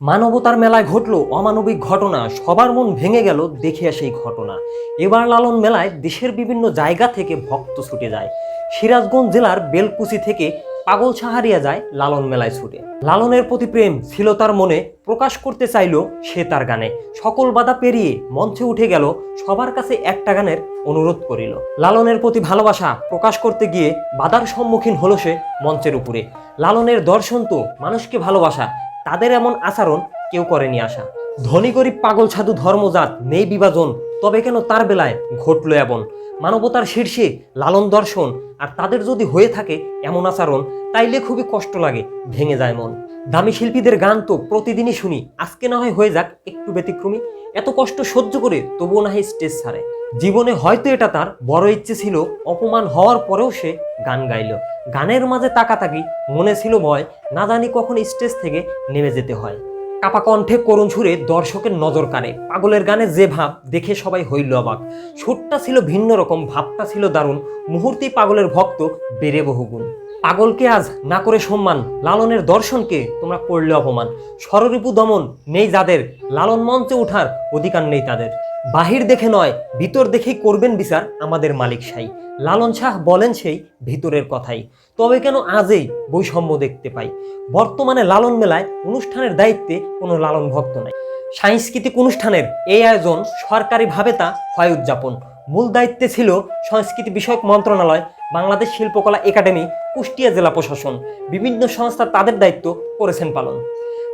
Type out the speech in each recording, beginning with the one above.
মানবতার মেলায় ঘটলো অমানবিক ঘটনা। সবার মন ভেঙে গেল দেখিয়া সেই ঘটনা। এবার লালন মেলায় দেশের বিভিন্ন জায়গা থেকে ভক্ত ছুটে যায়। সিরাজগঞ্জ জেলার বেলকুচি থেকে পাগল সাহারিয়া যায় লালন মেলায় ছুটে। লালনের প্রতি প্রেম ছিল তার মনে, প্রকাশ করতে চাইল সে তার গানে। সকল বাধা পেরিয়ে মঞ্চে উঠে গেল, সবার কাছে একটা গানের অনুরোধ করিল। লালনের প্রতি ভালোবাসা প্রকাশ করতে গিয়ে বাধার সম্মুখীন হলো সে মঞ্চের উপরে। লালনের দর্শন তো মানুষকে ভালোবাসা তাদের এমন আচরণ কেউ করেনি আশা। ধনী গরিব পাগল সাধু ধর্মজাত নেই বিভাজন, তবে কেন তার বেলায় ঘটল এমন? মানবতার শীর্ষে লালন দর্শন, আর তাদের যদি হয়ে থাকে এমন আচরণ, তাইলে খুবই কষ্ট লাগে, ভেঙে যায় মন। দামি শিল্পীদের গান তো প্রতিদিনই শুনি, আজকে না হয় হয়ে যাক একটু ব্যতিক্রমী। এত কষ্ট সহ্য করে তবুও না হয় স্টেজ ছাড়ে জীবনে হয়তো এটা তার বড় ইচ্ছে ছিল, অপমান হওয়ার পরেও সে গান গাইল। গানের মাঝে তাকাতাকি, মনে ছিল ভয়, না জানি কখন স্টেজ থেকে নেমে যেতে হয়। কাপা কণ্ঠে করুণ সুরে দর্শকের নজর কানে পাগলের গানে যে ভাব, দেখে সবাই হইল অবাক। সুরটা ছিল ভিন্ন রকম, ভাবটা ছিল দারুণ। মুহূর্তেই পাগলের ভক্ত বেড়ে বহুগুণ। পাগলকে আজ না করে সম্মান, লালনের দর্শনকে তোমরা করলে অপমান। স্বরূপু দমন নেই যাদের, লালন মঞ্চে ওঠার অধিকার নেই তাদের। বাহির দেখে নয়, ভিতর দেখেই করবেন বিচার আমাদের মালিক সাই লালন শাহ বলেন সেই ভিতরের কথাই। তবে কেন আজই বৈষম্য দেখতে পাই? বর্তমানে লালন মেলায় অনুষ্ঠানের দায়িত্বে কোনো লালন ভক্ত নাই। সাংস্কৃতিক অনুষ্ঠানের এই আয়োজন সরকারিভাবে তা হয় উদযাপন। মূল দায়িত্বে ছিল সংস্কৃতি বিষয়ক মন্ত্রণালয়, বাংলাদেশ শিল্পকলা একাডেমি, কুষ্টিয়া জেলা প্রশাসন। বিভিন্ন সংস্থা তাদের দায়িত্ব করেছেন পালন।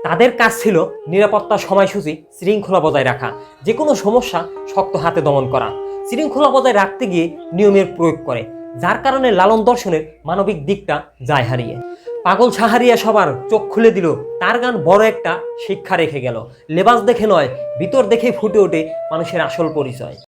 তাদের কাজ ছিল নিরাপত্তা সময়সূচি শৃঙ্খলা বজায় রাখা যে কোনো সমস্যা শক্ত হাতে দমন করা। শৃঙ্খলা বজায় রাখতে গিয়ে নিয়মের প্রয়োগ করে, যার কারণে লালন দর্শনের মানবিক দিকটা যায় হারিয়ে। পাগল সাহারিয়া সবার চোখ খুলে দিল, তার গান বড় একটা শিক্ষা রেখে গেল। লেবাস দেখে নয়, ভিতর দেখে ফুটে ওঠে মানুষের আসল পরিচয়।